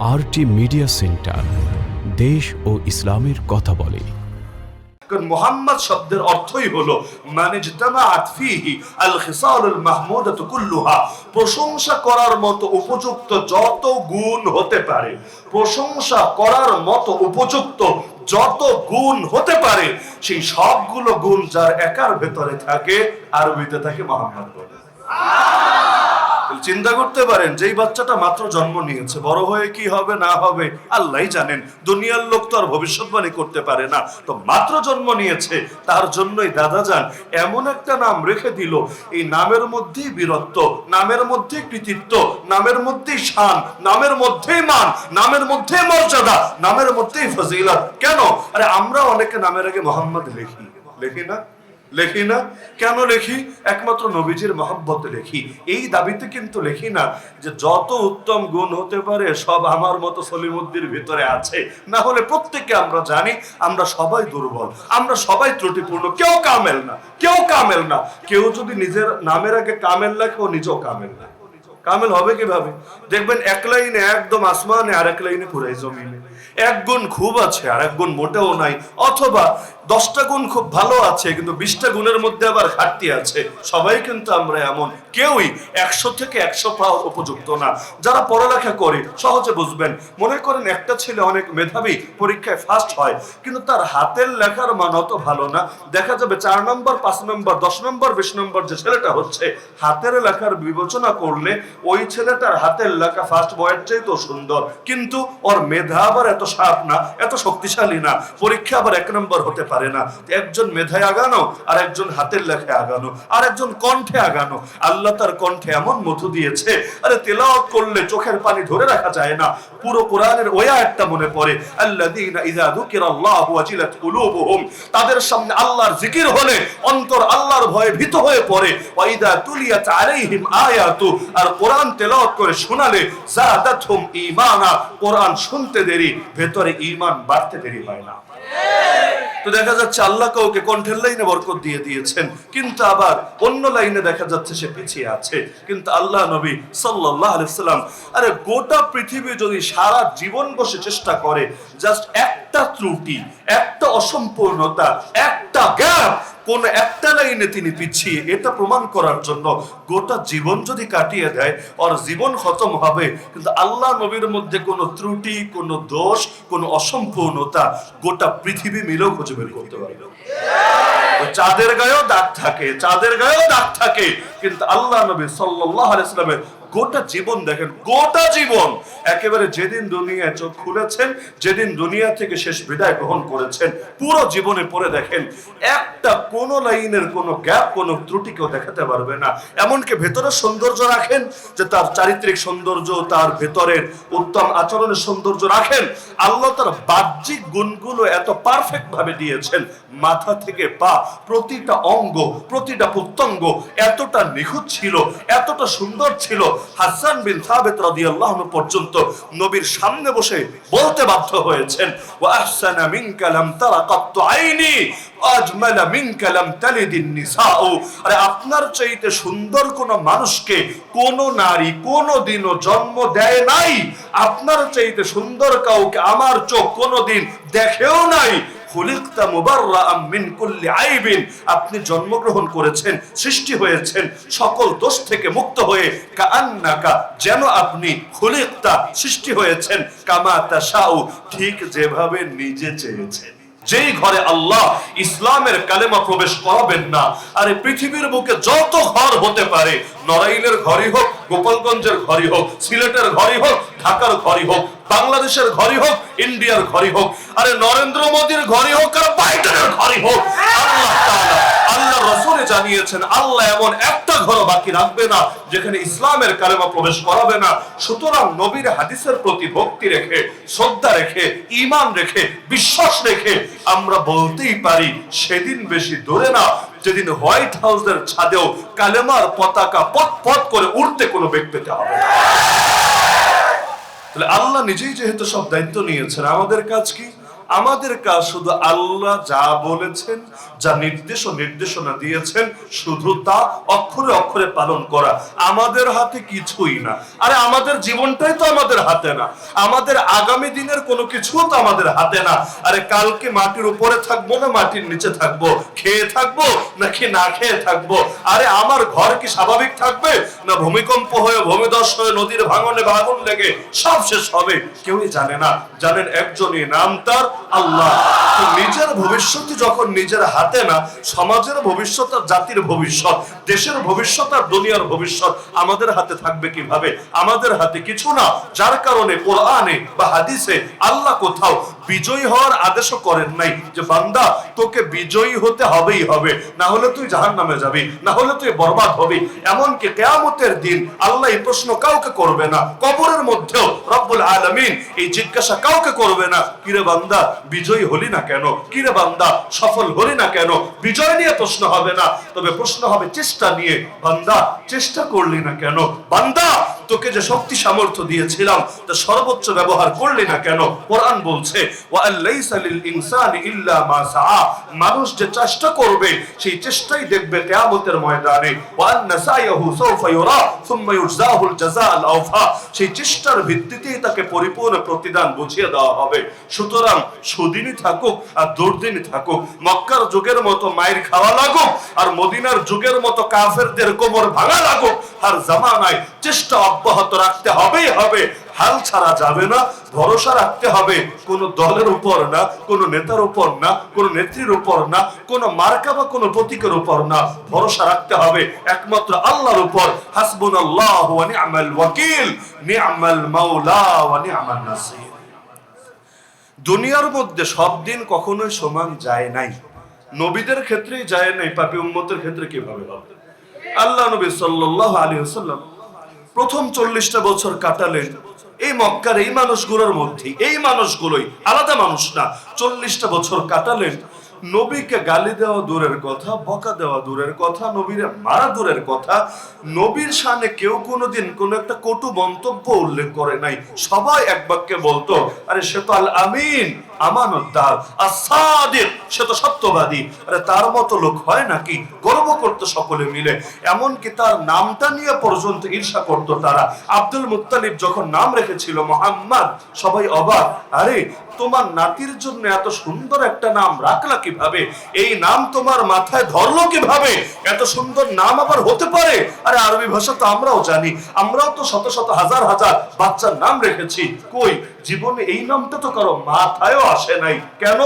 RT media centre দেশ ও ইসলামের কথা বলে। কারণ মোহাম্মদ শব্দের অর্থই হলো মানে প্রশংসা করার মতো উপযুক্ত যত গুণ হতে পারে, প্রশংসা করার মতো উপযুক্ত যত গুণ হতে পারে, সেই সবগুলো গুণ যার একার ভেতরে থাকে, আরবিতে থাকে মোহাম্মদ বলে। চিন্তা করতে পারেন, যেই বাচ্চাটা মাত্র জন্ম নিয়েছে, বড় হয়ে কি হবে, না হবে আল্লাহ জানেন। দুনিয়ার লোক তো আর ভবিষ্যৎবাণী করতে পারে না। তো মাত্র জন্ম নিয়েছে, তার জন্যই দাদা যান, এমন একটা নাম রেখে দিল। এই নামের মধ্যেই বীরত্ব, নামের মধ্যেই কৃতিত্ব, নামের মধ্যেই শান, নামের মধ্যেই মান, নামের মধ্যেই মর্যাদা, নামের মধ্যেই ফজিলত। কেন? আরে আমরা অনেকে নামের আগে মোহাম্মদ লিখি। লিখি না? লেখি না? কেন লেখি? একমাত্র নবীজির মহব্বতে লেখি। এই দাবিতে কিন্তু লেখি না যে যত উত্তম গুণ হতে পারে, সব আমার মতো সলিমুদ্দির ভিতরে আছে। না হলে প্রত্যেকে আমরা জানি, আমরা সবাই দুর্বল, আমরা সবাই ত্রুটিপূর্ণ, কেউ কামেল না, কেউ কামেল না। কেউ যদি নিজের নামের আগে কামেল লেখে, ও নিজেও কামেল না। কামেল হবে কীভাবে? দেখবেন এক লাইনে একদম আসমানে আর এক লাইনে পুরাই জমিনে। এক গুণ খুব আছে, আর এক গুণ মোটেও নাই। অথবা দশটা গুণ খুব ভালো আছে, কিন্তু বিশটা গুণের মধ্যে আবার ঘাটতি আছে। সবাই কিন্তু আমরা এমন। কেউই একশো থেকে একশো পাওয়ার উপযুক্ত না। যারা পড়ালেখা করে, সহজে বুঝবেন। মনে করেন একটা ছেলে অনেক মেধাবী, পরীক্ষায় ফার্স্ট হয়, কিন্তু তার হাতের লেখার মান অত ভালো না। দেখা যাবে চার নম্বর, পাঁচ নম্বর, দশ নম্বর, বিশ নম্বর যে ছেলেটা হচ্ছে, হাতের লেখার বিবেচনা করলে ওই ছেলেটার হাতের লেখা ফার্স্ট বয়ের চেয়ে তো সুন্দর। কিন্তু ওর মেধা আবার এত সাপ না, এত শক্তিশালী না। পরীক্ষা আবার এক নম্বর হতে পারে। না। একজন মেধায় আগানো আর একজন হাতের লেখায় আগানো আর একজন কণ্ঠে আগানো। আল্লাহ তার কণ্ঠে এমন মধু দিয়েছে, আরে তেলাওয়াত করলে চোখের পানি ধরে রাখা যায় না। পুরো কোরআনের ওই আয়াতটা মনে পড়ে, আল্লাযীনা ইযা যুকিরাল্লাহু ওয়াজিলাত কুলুবুহুম। তাদের সামনে আল্লাহর জিকির হলে অন্তর আল্লাহর ভয়ে ভীত হয়ে পড়ে। ওয়া ইযা তুলিয়াত আলাইহিম আয়াতু। আর কোরআন তেলাওয়াত করে শোনালে জাদাতহুম ঈমানা। কোরআন শুনতে দেরি, ভেতরে ঈমান বাড়তে দেরি হয় না। তো দেখা যাচ্ছে আল্লাহ কাউকে কণ্ঠের লাইনে বরকত দিয়ে দিয়েছেন, কিন্তু আবার অন্য লাইনে দেখা যাচ্ছে সে পিছিয়ে আছে। কিন্তু আল্লাহ নবী সাল্লাহ আলাইসাল্লাম আরে গোটা পৃথিবী যদি সারা জীবন বসে চেষ্টা করে জাস্ট একটা ত্রুটি, একটা অসম্পূর্ণতা, একটা গ্যাপ কোন একটা লাইনে তিনি পিছিয়ে এটা প্রমাণ করার জন্য গোটা জীবন যদি কাটিয়ে দেয়, ওর জীবন খতম হবে। কিন্তু আল্লাহ নবীর মধ্যে কোনো ত্রুটি, কোনো দোষ, কোনো অসম্পূর্ণতা গোটা পৃথিবী মিলেও খুঁজে বের করতে পারবে। চাঁদের গায়েও দাগ থাকে, চাঁদের গায়েও দাগ থাকে। কিন্তু আল্লাহ নবী সাল্লাল্লাহু আলাইহি সাল্লামের গোটা জীবন দেখেন, গোটা জীবন। একেবারে যেদিন দুনিয়ায় চোখ খুলেছেন, যেদিন দুনিয়া থেকে শেষ বিদায় গ্রহণ করেছেন, পুরো জীবনে পড়ে দেখেন, একটা কোন লাইনের কোন গ্যাপ, কোন ত্রুটি কেউ দেখাতে পারবে না। এমনকি ভেতরে সৌন্দর্য রাখেন, যে তার চারিত্রিক সৌন্দর্য, তার ভেতরের উত্তম আচরণের সৌন্দর্য রাখেন। আল্লাহ তার বাহ্যিক গুণগুলো এত পারফেক্ট ভাবে দিয়েছেন, মাথা থেকে পা প্রতিটা অঙ্গ, প্রতিটা প্রত্যঙ্গ এতটা নিখুঁত ছিল, এতটা সুন্দর ছিল। হাসান বিন সাবেত রাদিয়াল্লাহু পর্যন্ত নবীর সামনে বসে বলতে বাধ্য হয়েছেন আহসানা তারা আইনি, আজমালা আরে আপনার চাইতে সুন্দর কোন মানুষকে কোন নারী কোন দিনও জন্ম দেয় নাই। আপনার চাইতে সুন্দর কাউকে আমার চোখ কোনোদিন দেখেও নাই। খুলিকতা মুবাররা মিন কুল্লি আইবিন। আপনি জন্মগ্রহণ করেছেন, সৃষ্টি হয়েছেন, সকল দোষ থেকে মুক্ত হয়ে কাআন্নাকা যেন আপনি খুলিকতা সৃষ্টি হয়েছেন কামাতা তাশাউ, ঠিক যেভাবে নিজে চেয়েছেন। যেই ঘরে আল্লাহ ইসলামের কালেমা প্রবেশ করাবেন না, আরে পৃথিবীর বুকে যত ঘর হতে পারে, নড়াইলের ঘরই হোক, গোপালগঞ্জের ঘরই হোক, সিলেটের ঘরই হোক, ঢাকার ঘরই হোক, বাংলাদেশের ঘরই হোক, ইন্ডিয়ার ঘরই হোক, আরে নরেন্দ্র মোদীর ঘরই হোক আর বাইডেনের ঘরই হোক, আল্লাহ আল্লাহ রসুলে জানিয়েছেন, আল্লাহ এমন একটা ঘর বাকি রাখবে না যেখানে ইসলামের কালেমা প্রবেশ করাবে না। সুতরাং নবীর হাদিসের প্রতি ভক্তি রেখে, শ্রদ্ধা রেখে ইমান রেখে, বিশ্বাস রেখে আমরা বলতেই পারি, সেদিন বেশি দূরে না। যেদিন হোয়াইট হাউসের ছাদেও কালেমার পতাকা পথ পথ করে উঠতে কোনো বেগ পেতে হবে না। তাহলে আল্লাহ নিজেই যেহেতু সব দায়িত্ব নিয়েছেন, আমাদের কাজ কি? আমাদের কাজ শুধু আল্লাহ যা বলেছেন, যা নির্দেশ নির্দেশনা দিয়েছেন, শুধু তা অক্ষরে অক্ষরে পালন করা আমাদের হাতে কিছুই না। আরে আমাদের জীবনটাই তো আমাদের হাতে না। আমাদের আগামী দিনের কোনো কিছু তো আমাদের হাতে না। আরে কালকে মাটির উপরে থাকব না মাটির নিচে থাকব? খেয়ে থাকব নাকি না খেয়ে থাকব? আরে আমার ঘর কি স্বাভাবিক থাকবে? না ভূমিকম্প হয়ে ভূমিদশ হয়ে, নদীর ভাঙনে ভাঙন লেগে সব শেষ হবে? কেউই জানে না। জানেন একজনই নাম তার আল্লাহ। নিজের ভবিষ্যৎ যখন নিজের হাতে না, সমাজের ভবিষ্যৎ আর জাতির ভবিষ্যৎ, দেশের ভবিষ্যৎ আর দুনিয়ার ভবিষ্যৎ আমাদের হাতে থাকবে কীভাবে? আমাদের হাতে কিছু না। যার কারণে কোরআনে বা হাদিসে আল্লাহ কোথাও বিজয়ী হওয়ার আদেশও করেন নাই যে, বান্দা, তোকে বিজয়ী হতে হবেই হবে। না হলে তুই জাহান নামে যাবি, না হলে তুই বরবাদ হবি। এমনকি কেয়ামতের দিন আল্লাহ এই প্রশ্ন কাউকে করবে না। কবরের মধ্যেও রব্বুল আলামিন এই জিজ্ঞাসা কাউকে করবে না। কিরে বান্দা, বিজয়ী হলি না কেন? কিরে বান্দা, সফল হলি না কেন? বিজয় নিয়ে প্রশ্ন হবে না। তবে প্রশ্ন হবে, চেষ্টা নিয়ে। বান্দা, চেষ্টা করলি না কেন? বান্দা তোকে যে শক্তি সামর্থ্য দিয়েছিলাম, তা সর্বোচ্চ ব্যবহার করলি না কেন? কোরআন বলছে মানুষ যে চেষ্টা করবে, সেই চেষ্টাই দেখবে কিয়ামতের ময়দানে। সেই চেষ্টার ভিত্তিতেই তাকে পরিপূর্ণ প্রতিদান বুঝিয়ে দেওয়া হবে। সুতরাং সুদিনই থাকুক আর দুর্দিনই থাকুক। মক্কার যুগের মতো মায়ের খাওয়া লাগুক আর মদিনার যুগের মতো কাফেরদের কোমর ভাঙা লাগুক। আর জামানায় চেষ্টা অব্যাহত রাখতে হবেই হবে। হাল ছাড়া যাবে না, ভরসা রাখতে হবে। কোন দলের উপর না, কোন নেতার উপর না, কোন নেত্রীর উপর না, কোন মার্কা বা কোন প্রতীকের উপর না। ভরসা রাখতে হবে একমাত্র আল্লাহর উপর। হাসবুন আল্লাহ ওয়া নি'মাল ওয়াকিল নি'মাল মাওলা ওয়া নি'মান নাসির। দুনিয়ার মধ্যে সব দিন কখনোই সমান যায় নাই। নবীদের ক্ষেত্রেই যায় নাই, পাপি উম্মতের ক্ষেত্রে কীভাবে হবে আল্লাহ নবী সাল্লাল্লাহু আলাইহি ওয়াসাল্লাম প্রথম চল্লিশটা বছর কাটালেন এই মক্কার এই মানুষগুলোর মধ্যে, এই মানুষগুলোই আলাদা মানুষ না, চল্লিশটা বছর কাটালেন। নবীকে গালি দেওয়া দূরের কথা, বকা দেওয়া দূরের কথা, নবীরে মারা দূরের কথা, নবীর সামনে কেউ কোনোদিন কোনো একটা কটু মন্তব্য উল্লেখ করে নাই। সবাই এক বাক্যে বলতো, আরে সে তো আল আমিন আমানতদার, আসাদের, সে তো সত্যবাদী। আরে তার মতো লোক হয় নাকি? গর্ব করতো সকলে মিলে। এমনকি তার নামটা নিয়ে পর্যন্ত ঈর্ষা করতো তারা। আব্দুল মুত্তালিব যখন নাম রেখেছিল মোহাম্মদ, সবাই অবাক। আরে তোমার নাতির জন্য এত সুন্দর একটা নাম রাখলা কীভাবে? এই নাম তোমার মাথায় ধরলো কীভাবে? এত সুন্দর নাম আবার হতে পারে? আরে আরবি ভাষা তো আমরাও জানি। আমরাও তো শত শত হাজার হাজার বাচ্চার নাম রেখেছি। কই? জীবনে এই নামটা তো কারও মাথায়ও আসে নাই। কেন?